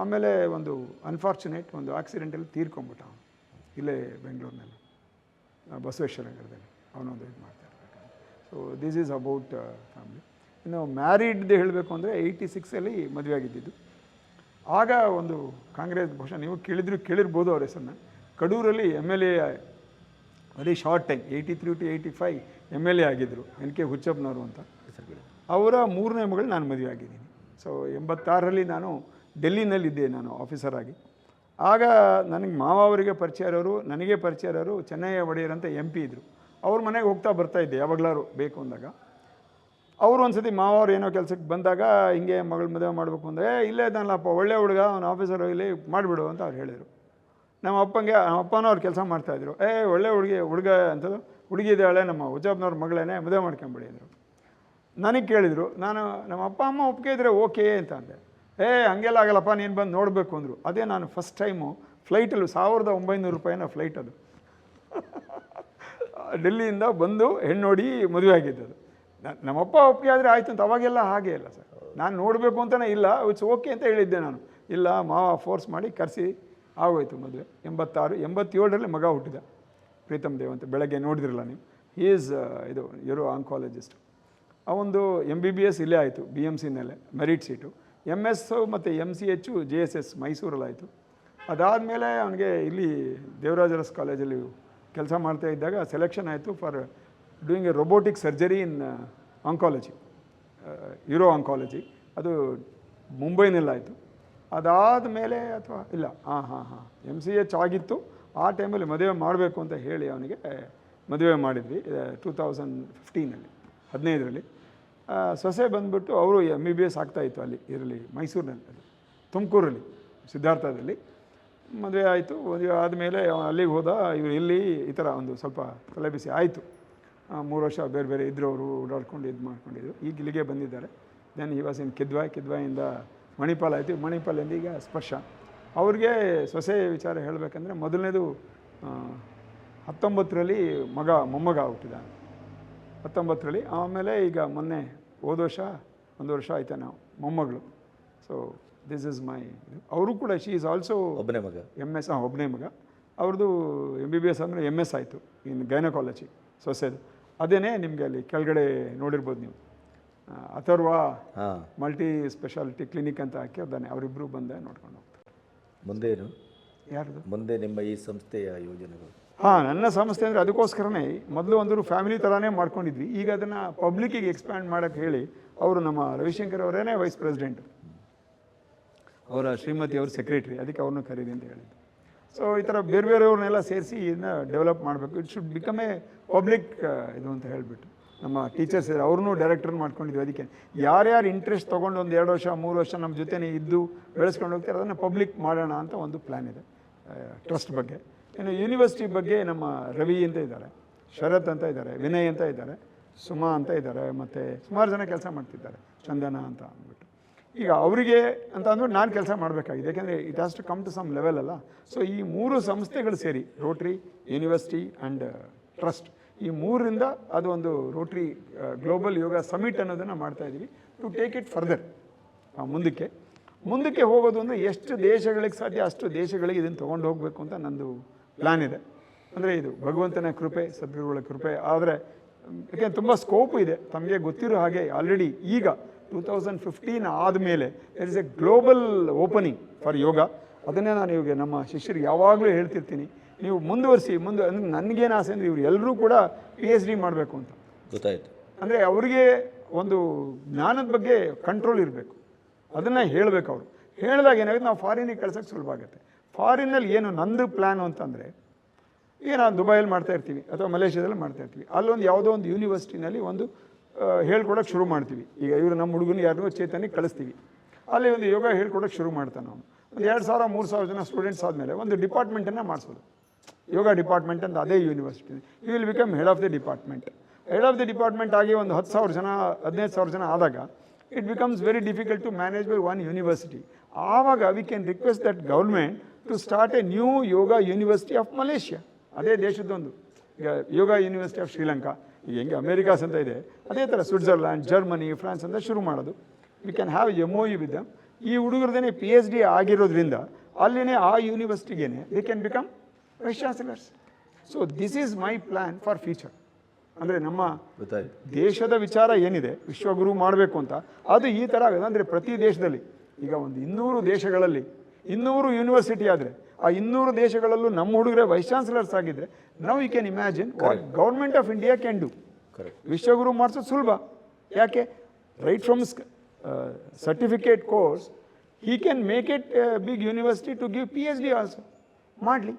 Speaker 1: ಆಮೇಲೆ ಒಂದು ಅನ್ಫಾರ್ಚುನೇಟ್ ಒಂದು ಆಕ್ಸಿಡೆಂಟಲ್ಲಿ ತೀರ್ಕೊಂಬಿಟ್ಟ ಅವನು. ಇಲ್ಲೇ ಬೆಂಗಳೂರಿನಲ್ಲಿ ಬಸವೇಶ್ವರ ನಗರದಲ್ಲಿ. ಅವನೊಂದು ಇದು ಮಾಡ್ತಾ ಇರ್ಬೇಕಾದ್ರೆ so this is about family ಇನ್ನು ಮ್ಯಾರಿಡ್ದು ಹೇಳಬೇಕು ಅಂದರೆ ಏಯ್ಟಿ ಸಿಕ್ಸಲ್ಲಿ ಮದುವೆ ಆಗಿದ್ದಿದ್ದು. ಆಗ ಒಂದು ಕಾಂಗ್ರೆಸ್ ಬಹುಶಃ ನೀವು ಕೇಳಿದ್ರು ಕೇಳಿರ್ಬೋದು ಅವ್ರ ಹೆಸರನ್ನ. ಕಡೂರಲ್ಲಿ M L A very short time eighty three to eighty five M L A ಆಗಿದ್ದರು ಎನ್ ಕೆ ಹುಚ್ಚಪ್ಪನವರು ಅಂತ. ಅವರ ಮೂರನೇ ಮಗಳು ನಾನು ಮದುವೆ ಆಗಿದ್ದೀನಿ. ಸೊ ಎಂಬತ್ತಾರರಲ್ಲಿ ನಾನು ಡೆಲ್ಲಿನಲ್ಲಿದ್ದೆ ನಾನು ಆಫೀಸರ್ ಆಗಿ. ನನಗೆ ಮಾವ ಅವರಿಗೆ ಪರಿಚಯ ಇರೋರು, ನನಗೆ ಪರಿಚಯ ಇರೋರು ಚೆನ್ನಯ್ಯ ಒಡೆಯರ್ ಅಂತ ಎಂ ಪಿ ಇದ್ದರು ಅವ್ರ ಮನೆಗೆ ಹೋಗ್ತಾ ಬರ್ತಾ ಇದ್ದೆ ಯಾವಾಗಲಾರು ಬೇಕು ಅಂದಾಗ. ಅವರು ಮಾವ ಅವ್ರು ಏನೋ ಕೆಲಸಕ್ಕೆ ಬಂದಾಗ ಹಿಂಗೆ ಮಗಳ ಮದುವೆ ಮಾಡಬೇಕು ಅಂದರೆ ಇಲ್ಲೇ ಇದ್ದಾನಲ್ಲಪ್ಪ, ಒಳ್ಳೆ ಹುಡುಗ, ಅವ್ನು ಆಫೀಸರ್ ಇಲ್ಲಿ ಮಾಡಿಬಿಡು, ಅಂತ ಅವ್ರು ಹೇಳಿದರು. ನಮ್ಮ ಅಪ್ಪಂಗೆ, ನಮ್ಮ ಅಪ್ಪನೂ ಅವ್ರು ಕೆಲಸ ಮಾಡ್ತಾಯಿದ್ರು ಏ, ಒಳ್ಳೆ ಹುಡುಗಿ, ಹುಡುಗ ಅಂತದ್ದು ಹುಡುಗಿ ನಮ್ಮ ಹುಜಾಬ್ನವ್ರ ಮಗಳೇನೆ, ಮದುವೆ ಮಾಡ್ಕೊಂಬಿಡಿ, ಅಂದರು. ನನಗೆ ಕೇಳಿದರು, ನಾನು, ನಮ್ಮ ಅಪ್ಪ, ಅಮ್ಮ ಒಪ್ಪಿಗೆ ಇದ್ದರೆ ಓಕೆ, ಅಂತ ಅಂದೆ. ಏ, ಹಂಗೆಲ್ಲ ಆಗಲ್ಲಪ್ಪ, ನೀನು ಬಂದು ನೋಡಬೇಕು, ಅಂದರು. ಅದೇ ನಾನು ಫಸ್ಟ್ ಟೈಮು ಫ್ಲೈಟಲ್ಲಿ ಸಾವಿರದ ಒಂಬೈನೂರು ರೂಪಾಯಿನ ಫ್ಲೈಟ್ ಅದು. ಡೆಲ್ಲಿಯಿಂದ ಬಂದು ಹೆಣ್ಣು ನೋಡಿ ಮದುವೆ ಆಗಿದ್ದದು. ನಮ್ಮಪ್ಪ ಒಪ್ಪಿಗೆ ಆದರೆ ಆಯಿತು ಅಂತ ಅವಾಗೆಲ್ಲ ಹಾಗೆ ಇಲ್ಲ ಸರ್. ನಾನು ನೋಡಬೇಕು ಅಂತಲೇ ಇಲ್ಲ, ಇಟ್ಸ್ ಓಕೆ ಅಂತ ಹೇಳಿದ್ದೆ ನಾನು. ಇಲ್ಲ, ಮಾವ ಫೋರ್ಸ್ ಮಾಡಿ ಕರೆಸಿ, ಆಗೋಯ್ತು ಮದುವೆ. ಎಂಬತ್ತಾರು, ಎಂಬತ್ತೇಳರಲ್ಲಿ ಮಗ ಹುಟ್ಟಿದ. ಪ್ರೀತಮ್ ದೇವ್ ಅಂತ ಬೆಳಗ್ಗೆ ನೋಡಿದ್ರಲ್ಲ ನೀವು? ಈಸ್ ಇದು ಇರೋ ಆಂಕಾಲಜಿಸ್ಟ್ ಅವೊಂದು ಎಂ ಬಿ ಬಿ ಎಸ್ ಇಲ್ಲೇ ಆಯಿತು ಬಿ ಎಂ ಸಿನಲ್ಲೇ ಮೆರಿಟ್ ಸೀಟು ಎಂ ಎಸ್ ಮತ್ತು M C H J S S ಮೈಸೂರಲ್ಲಾಯಿತು ಅದಾದಮೇಲೆ ಅವನಿಗೆ ಇಲ್ಲಿ ದೇವರಾಜರಸ್ ಕಾಲೇಜಲ್ಲಿ ಕೆಲಸ ಮಾಡ್ತಾ ಇದ್ದಾಗ ಸೆಲೆಕ್ಷನ್ ಆಯಿತು for doing a robotic surgery in oncology uro oncology ಅದು ಮುಂಬೈನಲ್ಲಾಯಿತು ಅದಾದ ಮೇಲೆ ಅಥವಾ ಇಲ್ಲ ಹಾಂ ಹಾಂ ಹಾಂ ಎಂ ಸಿ ಎಚ್ ಆಗಿತ್ತು. ಆ ಟೈಮಲ್ಲಿ ಮದುವೆ ಮಾಡಬೇಕು ಅಂತ ಹೇಳಿ ಅವನಿಗೆ ಮದುವೆ ಮಾಡಿದ್ವಿ ಟೂ ತೌಸಂಡ್ ಫಿಫ್ಟೀನಲ್ಲಿ ಹದಿನೈದರಲ್ಲಿ. ಸೊಸೆ ಬಂದುಬಿಟ್ಟು ಅವರು ಎಂ ಬಿ ಬಿ ಎಸ್ ಆಗ್ತಾಯಿತ್ತು ಅಲ್ಲಿ, ಇರಲಿ, ಮೈಸೂರಿನಲ್ಲಿ ತುಮಕೂರಲ್ಲಿ, ಸಿದ್ಧಾರ್ಥದಲ್ಲಿ. ಮದುವೆ ಆಯಿತು, ಮದುವೆ ಆದಮೇಲೆ ಅಲ್ಲಿಗೆ ಹೋದ, ಇವರು ಇಲ್ಲಿ ಈ ಥರ ಒಂದು ಸ್ವಲ್ಪ ತಲೆಬಿಸಿ ಆಯಿತು. ಮೂರು ವರ್ಷ ಬೇರೆ ಬೇರೆ ಇದ್ದರು ಅವರು ಓಡಾಡ್ಕೊಂಡು ಇದು ಮಾಡ್ಕೊಂಡಿದ್ರು. ಈಗ ಇಲ್ಲಿಗೆ ಬಂದಿದ್ದಾರೆ. Then he was in Kidwai ಕಿದ್ವಾಯಿಂದ Manipal ಆಯಿತು. ಮಣಿಪಾಲಿಂದ ಈಗ ಸ್ಪರ್ಶ. ಅವ್ರಿಗೆ ಸೊಸೆ ವಿಚಾರ ಹೇಳಬೇಕಂದ್ರೆ ಮೊದಲನೇದು ಹತ್ತೊಂಬತ್ತರಲ್ಲಿ ಮಗ ಮೊಮ್ಮಗ ಹುಟ್ಟಿದ ಹತ್ತೊಂಬತ್ತರಲ್ಲಿ ಆಮೇಲೆ ಈಗ ಮೊನ್ನೆ ಹೋದ ವರ್ಷ ಒಂದು ವರ್ಷ ಆಯ್ತಾ ನಾವು ಮೊಮ್ಮಗಳು. ಸೊ ದಿಸ್ ಇಸ್ ಮೈ ಅವರು ಕೂಡ ಶಿ ಈಸ್ ಆಲ್ಸೋ
Speaker 2: ಒಬ್ಬನೇ ಮಗ.
Speaker 1: ಎಂ ಎಸ್ ಹಾಂ ಒಬ್ಬನೇ ಮಗ. ಅವ್ರದ್ದು ಎಂ ಬಿ ಬಿ ಎಸ್ ಅಂದರೆ ಎಂ ಎಸ್ ಆಯಿತು. ಇನ್ ಗೈನಕಾಲಜಿ ಸೊಸೆದು. ಅದೇನೇ ನಿಮಗೆ ಅಲ್ಲಿ ಕೆಳಗಡೆ ನೋಡಿರ್ಬೋದು ನೀವು. ಅಥರ್ವ
Speaker 2: ಹಾಂ.
Speaker 1: ಮಲ್ಟಿ ಸ್ಪೆಷಾಲಿಟಿ ಕ್ಲಿನಿಕ್ ಅಂತ ಹಾಕಿ ಅದಾನೆ ಅವರಿಬ್ಬರು ಬಂದೆ ನೋಡ್ಕೊಂಡು ಹೋಗ್ತಾರೆ.
Speaker 2: ಮುಂದೆ ಏನು?
Speaker 1: ಯಾರ್ದು?
Speaker 2: ಮುಂದೆ ನಿಮ್ಮ ಈ ಸಂಸ್ಥೆಯ ಯೋಜನೆಗಳು.
Speaker 1: ಹಾಂ ನನ್ನ ಸಂಸ್ಥೆ ಅಂದರೆ ಅದಕ್ಕೋಸ್ಕರನೇ ಮೊದಲು ಒಂದು ಫ್ಯಾಮಿಲಿ ಥರನೇ ಮಾಡ್ಕೊಂಡಿದ್ವಿ. ಈಗ ಅದನ್ನು ಪಬ್ಲಿಕ್ಕಿಗೆ ಎಕ್ಸ್ಪ್ಯಾಂಡ್ ಮಾಡೋಕ್ಕೆ ಹೇಳಿ ಅವರು ನಮ್ಮ ರವಿಶಂಕರ್ ಅವರೇನೇ ವೈಸ್ ಪ್ರೆಸಿಡೆಂಟ್ ಅವರ ಶ್ರೀಮತಿ ಅವರು ಸೆಕ್ರೆಟ್ರಿ ಅದಕ್ಕೆ ಅವ್ರನ್ನ ಕರೀರಿ ಅಂತ ಹೇಳಿದ್ದು. ಸೊ ಈ ಥರ ಬೇರೆ ಬೇರೆಯವ್ರನ್ನೆಲ್ಲ ಸೇರಿಸಿ ಇದನ್ನ ಡೆವಲಪ್ ಮಾಡಬೇಕು. It should become a public ಇದು ಅಂತ ಹೇಳಿಬಿಟ್ಟು. ನಮ್ಮ ಟೀಚರ್ಸ್ ಇದ್ದಾರೆ. ಅವ್ರನ್ನೂ ಡೈರೆಕ್ಟರ್ ಮಾಡ್ಕೊಂಡಿದ್ವಿ ಅದಕ್ಕೆ. ಯಾರ್ಯಾರು ಇಂಟ್ರೆಸ್ಟ್ ತೊಗೊಂಡು ಒಂದು ಎರಡು ವರ್ಷ, ಮೂರು ವರ್ಷ ನಮ್ಮ ಜೊತೆನೇ ಇದ್ದು ಬೆಳೆಸ್ಕೊಂಡು ಹೋಗ್ತಾರೆ, ಅದನ್ನು ಪಬ್ಲಿಕ್ ಮಾಡೋಣ ಅಂತ ಒಂದು ಪ್ಲ್ಯಾನ್ ಇದೆ. ಟ್ರಸ್ಟ್ ಬಗ್ಗೆ. ಇನ್ನು ಯೂನಿವರ್ಸಿಟಿ ಬಗ್ಗೆ ನಮ್ಮ ರವಿ ಅಂತ ಇದ್ದಾರೆ. ಶರತ್ ಅಂತ ಇದ್ದಾರೆ. ವಿನಯ್ ಅಂತ ಇದ್ದಾರೆ. ಸುಮಾ ಅಂತ ಇದ್ದಾರೆ. ಮತ್ತು ಸುಮಾರು ಜನ ಕೆಲಸ ಮಾಡ್ತಿದ್ದಾರೆ. ಚಂದನ ಅಂತ ಅಂದ್ಬಿಟ್ಟು. ಈಗ ಅವರಿಗೆ ಅಂತ ಅಂದ್ಬಿಟ್ಟು ನಾನು ಕೆಲಸ ಮಾಡಬೇಕಾಗಿದೆ. ಯಾಕೆಂದರೆ it has to come to some level ಅಲ್ಲ. ಸೊ ಈ ಮೂರು ಸಂಸ್ಥೆಗಳು ಸೇರಿ ರೋಟ್ರಿ ಯೂನಿವರ್ಸಿಟಿ ಆ್ಯಂಡ್ ಟ್ರಸ್ಟ್ ಈ ಮೂರರಿಂದ ಅದು ಒಂದು ರೋಟ್ರಿ ಗ್ಲೋಬಲ್ ಯೋಗ ಸಮಿಟ್ ಅನ್ನೋದನ್ನು ಮಾಡ್ತಾ ಇದ್ದೀವಿ ಟು ಟೇಕ್ ಇಟ್ ಫರ್ದರ್ ಮುಂದಕ್ಕೆ. ಮುಂದಕ್ಕೆ ಹೋಗೋದು ಅಂದರೆ ಎಷ್ಟು ದೇಶಗಳಿಗೆ ಸಾಧ್ಯ, ಅಷ್ಟು ದೇಶಗಳಿಗೆ ಇದನ್ನು ತೊಗೊಂಡು ಹೋಗಬೇಕು ಅಂತ ನಂದು ಪ್ಲ್ಯಾನ್ ಇದೆ. ಅಂದರೆ ಇದು ಭಗವಂತನ ಕೃಪೆ, ಸದ್ಗುರುಗಳ ಕೃಪೆ. ಆದರೆ, ಯಾಕೆ ತುಂಬ ಸ್ಕೋಪ್ ಇದೆ. ತಮಗೆ ಗೊತ್ತಿರೋ ಹಾಗೆ ಆಲ್ರೆಡಿ ಈಗ ಟೂ ತೌಸಂಡ್ ಫಿಫ್ಟೀನ್ ಆದಮೇಲೆ there is a global opening for yoga ಅದನ್ನೇ ನಾನು ಇವಾಗ ನಮ್ಮ ಶಿಷ್ಯರಿಗೆ ಯಾವಾಗಲೂ ಹೇಳ್ತಿರ್ತೀನಿ. ನೀವು ಮುಂದುವರಿಸಿ ಮುಂದೆ ಅಂದರೆ ನನಗೇನು ಆಸೆ ಅಂದರೆ ಇವರು ಎಲ್ಲರೂ ಕೂಡ ಪಿ ಎಚ್ ಡಿ ಮಾಡಬೇಕು ಅಂತ.
Speaker 2: ಗೊತ್ತಾಯ್ತು.
Speaker 1: ಅಂದರೆ ಅವರಿಗೆ ಒಂದು ಜ್ಞಾನದ ಬಗ್ಗೆ ಕಂಟ್ರೋಲ್ ಇರಬೇಕು. ಅದನ್ನು ಹೇಳಬೇಕು ಅವರು. ಹೇಳಿದಾಗ ಏನಾಗುತ್ತೆ? ನಾವು ಫಾರಿನಿಗೆ ಕಳ್ಸೋಕ್ಕೆ ಸುಲಭ ಆಗುತ್ತೆ. ಫಾರಿನಲ್ಲಿ ಏನು ನಂದು ಪ್ಲ್ಯಾನು ಅಂತಂದರೆ ಈಗ ನಾವು ದುಬೈಯಲ್ಲಿ ಮಾಡ್ತಾ ಇರ್ತೀವಿ ಅಥವಾ ಮಲೇಷ್ಯಾದಲ್ಲಿ ಮಾಡ್ತಾ ಇರ್ತೀವಿ. ಅಲ್ಲೊಂದು ಯಾವುದೋ ಒಂದು ಯೂನಿವರ್ಸಿಟಿನಲ್ಲಿ ಒಂದು ಹೇಳ್ಕೊಡೋಕ್ಕೆ ಶುರು ಮಾಡ್ತೀವಿ. ಈಗ ಇವರು ನಮ್ಮ ಹುಡುಗನ ಯಾರನ್ನೋ ಚೇತನಿಗೆ ಕಳಿಸ್ತೀವಿ. ಅಲ್ಲಿ ಒಂದು ಯೋಗ ಹೇಳ್ಕೊಡೋಕ್ಕೆ ಶುರು ಮಾಡ್ತಾನೆ ಅವನು. ಒಂದು ಎರಡು ಸಾವಿರ ಮೂರು ಸಾವಿರ ಜನ ಸ್ಟೂಡೆಂಟ್ಸ್ ಆದಮೇಲೆ ಒಂದು ಡಿಪಾರ್ಟ್ಮೆಂಟನ್ನು ಮಾಡಿಸೋದು. ಯೋಗ ಡಿಪಾರ್ಟ್ಮೆಂಟ್ ಅಂತ ಅದೇ university you will become head of the department head of the department ಆಗಿ ಒಂದು ಹತ್ತು ಸಾವಿರ ಜನ, ಹದಿನೈದು ಸಾವಿರ ಜನ ಆದಾಗ it becomes very difficult to manage by one university ಆವಾಗ we can request that government to start a new yoga university of Malaysia ಅದೇ ದೇಶದ್ದೊಂದು. ಈಗ ಯೋಗ ಯೂನಿವರ್ಸಿಟಿ ಆಫ್ ಶ್ರೀಲಂಕಾ ಈಗ ಹೆಂಗೆ ಅಮೇರಿಕಾಸ್ ಅಂತ ಇದೆ. ಅದೇ ಥರ ಸ್ವಿಟ್ಜರ್ಲ್ಯಾಂಡ್ ಜರ್ಮನಿ ಫ್ರಾನ್ಸ್ ಅಂತ ಶುರು ಮಾಡೋದು. We can have M O U with them ಈ ಹುಡುಗರದೇ ಪಿ ಎಚ್ ಡಿ ಆಗಿರೋದ್ರಿಂದ, ಅಲ್ಲಿನೇ ಆ ಯೂನಿವರ್ಸಿಟಿಗೇನೆ they can become vice chancellors so this is my plan for future ಅಂದರೆ ನಮ್ಮ ದೇಶದ ವಿಚಾರ ಏನಿದೆ ವಿಶ್ವಗುರು ಮಾಡಬೇಕು ಅಂತ ಅದು ಈ ಥರ ಆಗಿದೆ ಅಂದರೆ ಪ್ರತಿ ದೇಶದಲ್ಲಿ ಈಗ ಒಂದು ಇನ್ನೂರು ದೇಶಗಳಲ್ಲಿ ಇನ್ನೂರು ಯೂನಿವರ್ಸಿಟಿ ಆದರೆ ಆ ಇನ್ನೂರು ದೇಶಗಳಲ್ಲೂ ನಮ್ಮ ಹುಡುಗರೇ ವೈಸ್ ಚಾನ್ಸಲರ್ಸ್ ಆಗಿದ್ದರೆ ನಾವು you can imagine government of India can do ವಿಶ್ವಗುರು ಮಾಡಿಸೋದು ಸುಲಭ. ಯಾಕೆ? Right from certificate course he can make it big university to give P H D also ಮಾಡಲಿ.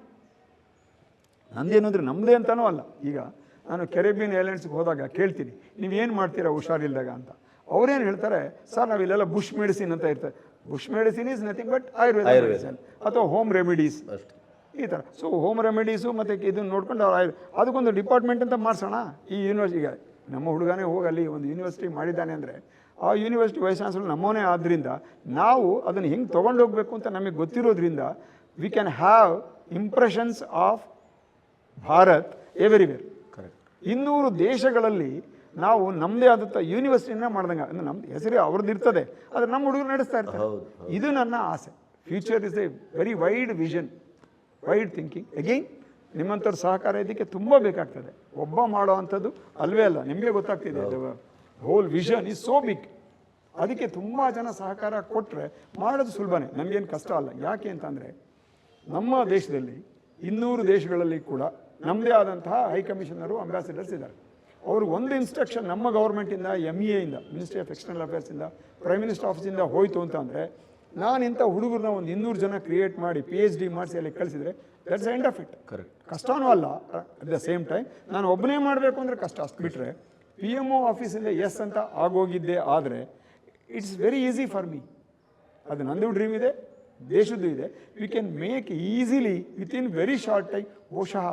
Speaker 1: ನಂದೇನು ಅಂದರೆ ನಮ್ಮದೇ ಅಂತಲೂ ಅಲ್ಲ. ಈಗ ನಾನು ಕೆರೆಬಿಯನ್ ಏರ್ಲೈನ್ಸ್ಗೆ ಹೋದಾಗ ಕೇಳ್ತೀನಿ ನೀವೇನು ಮಾಡ್ತೀರಾ ಹುಷಾರಿಲ್ದಾಗ ಅಂತ. ಅವ್ರೇನು ಹೇಳ್ತಾರೆ ಸರ್ ನಾವಿಲ್ಲೆಲ್ಲ ಬುಷ್ ಮೆಡಿಸಿನ್ ಅಂತ ಇರ್ತಾರೆ bush medicine is nothing but Ayurveda. Medicine ಅಥವಾ ಹೋಮ್ ರೆಮಿಡೀಸ್.
Speaker 2: ಅಷ್ಟೇ.
Speaker 1: ಈ ಥರ ಸೊ ಹೋಮ್ ರೆಮಿಡೀಸು ಮತ್ತು ಇದನ್ನು ನೋಡ್ಕೊಂಡು ಅವ್ರು ಆಯುರ್ ಅದಕ್ಕೊಂದು ಡಿಪಾರ್ಟ್ಮೆಂಟ್ ಅಂತ ಮಾಡಿಸೋಣ. ಈ ಯೂನಿವರ್ಸಿಟಿಗೆ ನಮ್ಮ ಹುಡುಗನೇ ಹೋಗಿ ಅಲ್ಲಿ ಒಂದು ಯೂನಿವರ್ಸಿಟಿ ಮಾಡಿದ್ದಾನೆ ಅಂದರೆ ಆ ಯೂನಿವರ್ಸಿಟಿ ವೈಸ್ ಚಾನ್ಸಲರ್ ನಮ್ಮವನೇ ಆದ್ದರಿಂದ ನಾವು ಅದನ್ನು ಹೆಂಗೆ ತೊಗೊಂಡು ಹೋಗಬೇಕು ಅಂತ ನಮಗೆ ಗೊತ್ತಿರೋದ್ರಿಂದ we can have impressions of Bharat everywhere
Speaker 2: correct
Speaker 1: ಇನ್ನೂರು ದೇಶಗಳಲ್ಲಿ ನಾವು ನಮ್ಮದೇ ಆದಂಥ ಯೂನಿವರ್ಸಿಟಿನ ಮಾಡ್ದಂಗೆ. ಅಂದ್ರೆ ನಮ್ಮ ಹೆಸರು ಅವ್ರದ್ದು ಇರ್ತದೆ. ಆದರೆ ನಮ್ಮ ಹುಡುಗರು ನಡೆಸ್ತಾ ಇರ್ತಾರೆ. ಇದು ನನ್ನ ಆಸೆ. Future is a very wide vision wide thinking again ನಿಮ್ಮಂಥವ್ರ ಸಹಕಾರ ಇದಕ್ಕೆ ತುಂಬ ಬೇಕಾಗ್ತದೆ. ಒಬ್ಬ ಮಾಡೋ ಅಂಥದ್ದು ಅಲ್ವೇ ಅಲ್ಲ. ನಿಮಗೆ ಗೊತ್ತಾಗ್ತಿದೆ whole vision is so big ಅದಕ್ಕೆ ತುಂಬ ಜನ ಸಹಕಾರ ಕೊಟ್ಟರೆ ಮಾಡೋದು ಸುಲಭನೇ. ನಮಗೇನು ಕಷ್ಟ ಅಲ್ಲ. ಯಾಕೆ ಅಂತಂದರೆ ನಮ್ಮ ದೇಶದಲ್ಲಿ ಇನ್ನೂರು ದೇಶಗಳಲ್ಲಿ ಕೂಡ ನಮ್ಮದೇ ಆದಂತಹ ಹೈಕಮಿಷನರು ಅಂಬಾಸಿಡರ್ಸ್ ಇದ್ದಾರೆ. ಅವರು ಒಂದು ಇನ್ಸ್ಟ್ರಕ್ಷನ್ ನಮ್ಮ ಗೌರ್ಮೆಂಟಿಂದ ಎಂ ಇ ಇಂದ ಮಿನಿಸ್ಟ್ರಿ ಆಫ್ ಎಕ್ಸ್ಟರ್ನಲ್ ಅಫೇರ್ಸಿಂದ ಪ್ರೈಮ್ ಮಿನಿಸ್ಟರ್ ಆಫೀಸಿಂದ ಹೋಯಿತು ಅಂತ ಅಂದರೆ ನಾನು ಇಂಥ ಹುಡುಗರನ್ನ ಒಂದು ಇನ್ನೂರು ಜನ ಕ್ರಿಯೇಟ್ ಮಾಡಿ ಪಿ ಎಚ್ ಡಿ ಮಾಡಿಸಿ ಅಲ್ಲಿ ಕಳಿಸಿದರೆ that's end of it
Speaker 2: correct
Speaker 1: ಕಷ್ಟನೂ ಅಲ್ಲ ಅಟ್ ದ ಸೇಮ್ ಟೈಮ್ ನಾನು ಒಬ್ಬನೇ ಮಾಡಬೇಕು ಅಂದರೆ ಕಷ್ಟ. ಅಷ್ಟು ಬಿಟ್ಟರೆ ಪಿ ಎಂ ಒ ಆಫೀಸಿಂದ ಎಸ್ ಅಂತ ಆಗೋಗಿದ್ದೆ ಆದರೆ it's very easy for me ಅದು ನಂದು ಡ್ರೀಮ್ ಇದೆ ದೇಶದ್ದು ಇದೆ. We can make easily in very short time ಬಹುಶಃ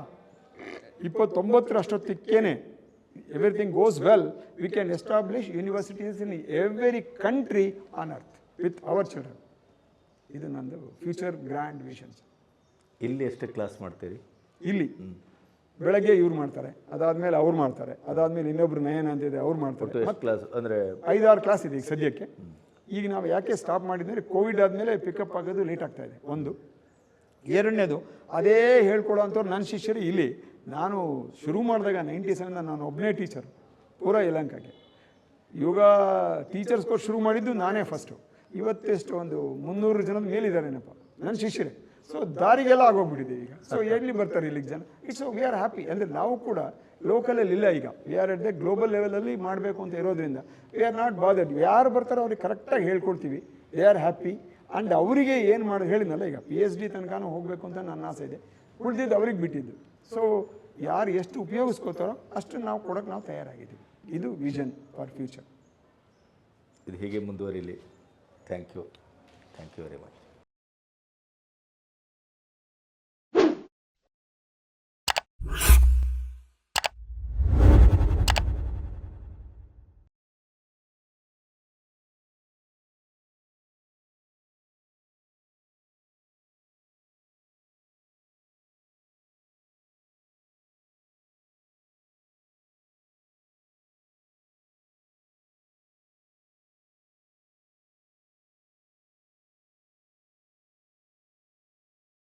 Speaker 1: ಇಪ್ಪತ್ತೊಂಬತ್ತರಷ್ಟೊತ್ತಿಕ್ಕೇನೆ everything goes well we can establish universities in every country on earth with our children ಇದು ನಂದು ಫ್ಯೂಚರ್ ಗ್ರ್ಯಾಂಡ್ ವಿಷನ್ಸ್
Speaker 2: ಇಲ್ಲಿ ಎಷ್ಟು ಕ್ಲಾಸ್ ಮಾಡ್ತೀರಿ?
Speaker 1: ಇಲ್ಲಿ. ಬೆಳಗ್ಗೆ ಇವ್ರು ಮಾಡ್ತಾರೆ ಅದಾದ್ಮೇಲೆ ಅವ್ರು ಮಾಡ್ತಾರೆ ಅದಾದ್ಮೇಲೆ ಇನ್ನೊಬ್ರು ನಯನ ಅಂತಿದೆ ಅವ್ರು ಮಾಡ್ತಾರೆ.
Speaker 2: ಕ್ಲಾಸ್ ಅಂದರೆ?
Speaker 1: ಐದಾರು ಕ್ಲಾಸ್ ಇದೆ ಈಗ ಸದ್ಯಕ್ಕೆ. ಈಗ ನಾವು ಯಾಕೆ ಸ್ಟಾಪ್ ಮಾಡಿದ್ರೆ ಕೋವಿಡ್ ಆದಮೇಲೆ ಪಿಕಪ್ ಆಗೋದು ಲೇಟ್ ಆಗ್ತಾ ಇದೆ ಒಂದು. ಎರಡನೇದು ಅದೇ ಹೇಳ್ಕೊಡೋ ಅಂಥವ್ರು ನನ್ನ ಶಿಷ್ಯರು ಇಲ್ಲಿ. ನಾನು ಶುರು ಮಾಡಿದಾಗ ನೈಂಟಿ ಸೆವೆನ್ ನಾನು ಒಬ್ಬನೇ ಟೀಚರ್ ಪೂರ ಯಲಂಕಾಗೆ ಯೋಗ ಟೀಚರ್ಸ್ ಕೋರ್ಸ್ ಶುರು ಮಾಡಿದ್ದು ನಾನೇ ಫಸ್ಟು ಇವತ್ತೆಷ್ಟು ಒಂದು ಮುನ್ನೂರು ಜನದ ಮೇಲಿದ್ದಾರೇನಪ್ಪ? ನನ್ನ ಶಿಷ್ಯರೇ. ಸೊ ದಾರಿಗೆಲ್ಲ ಆಗೋಗ್ಬಿಟ್ಟಿದೆ ಈಗ. ಸೊ ಎಲ್ಲಿ ಬರ್ತಾರೆ ಇಲ್ಲಿಗೆ ಜನ? ಇಟ್ಸ್ ವಿ ಆರ್ ಹ್ಯಾಪಿ ಅಂದರೆ ನಾವು ಕೂಡ ಲೋಕಲಲ್ಲಿ ಇಲ್ಲ ಈಗ. We are at the global ಲೆವೆಲಲ್ಲಿ ಮಾಡಬೇಕು ಅಂತ ಇರೋದ್ರಿಂದ ವಿ ಆರ್ ನಾಟ್ ಬಾದರ್ಡ್ ಯಾರು ಬರ್ತಾರೋ ಅವ್ರಿಗೆ ಕರೆಕ್ಟಾಗಿ ಹೇಳ್ಕೊಡ್ತೀವಿ. ದೇ ಆರ್ ಹ್ಯಾಪಿ ಆ್ಯಂಡ್ ಅವರಿಗೆ ಏನು ಮಾಡೋದು ಹೇಳಿದ್ನಲ್ಲ ಈಗ ಪಿ ಎಚ್ ಡಿ ತನಕನೂ ಹೋಗಬೇಕು ಅಂತ ನನ್ನ ಆಸೆ ಇದೆ. ಉಳಿದಿದ್ದು ಅವ್ರಿಗೆ ಬಿಟ್ಟಿದ್ದು. ಸೊ ಯಾರು ಎಷ್ಟು ಉಪಯೋಗಿಸ್ಕೋತಾರೋ ಅಷ್ಟು ನಾವು ಕೊಡೋಕೆ ನಾವು ತಯಾರಾಗಿದ್ದೀವಿ. ಇದು ವಿಷನ್ ಫಾರ್ ಫ್ಯೂಚರ್
Speaker 2: ಇದು ಹೀಗೆ ಮುಂದುವರಿಲಿ. Thank you thank you very much